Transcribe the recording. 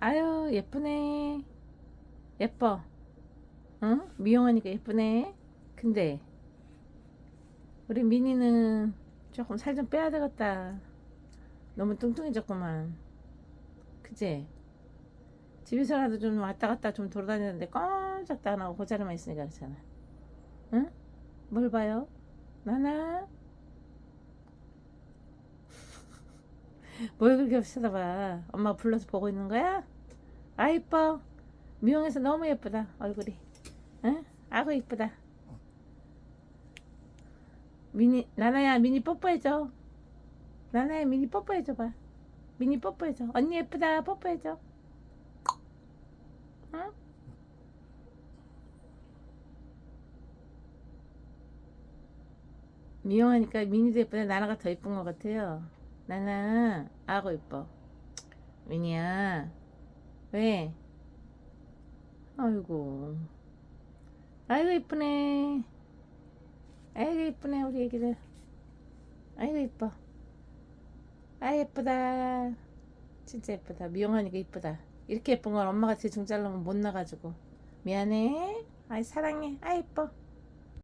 아유 예쁘네 예뻐 응? 미용하니까 예쁘네 근데 우리 미니는 조금 살 좀 빼야 되겠다 너무 뚱뚱해졌구만 그지? 집에서라도 좀 왔다 갔다 좀 돌아다니는데 꼼짝도 안 하고 그 자리만 있으니까 그렇잖아 응? 뭘 봐요? 나나? 뭘 그렇게 쳐다봐 엄마 불러서 보고 있는 거야? 아 이뻐. 미용해서 너무 예쁘다 얼굴이. 응? 아구 이쁘다. 미니 나나야 미니 뽀뽀해줘. 나나야 미니 뽀뽀해줘 봐. 미니 뽀뽀해줘. 언니 예쁘다. 뽀뽀해줘. 응? 미용하니까 미니도 예쁘다. 나나가 더 예쁜 것 같아요. 나나 아고 이뻐. 미니야 왜? 아이고. 아이고 이쁘네. 아이고 이쁘네 우리 애기들. 아이고 이뻐. 아 예쁘다. 진짜 예쁘다. 미용하니까 이쁘다. 이렇게 예쁜 건 엄마가 대충 자르면 못 나가지고. 미안해. 아이 사랑해. 아 예뻐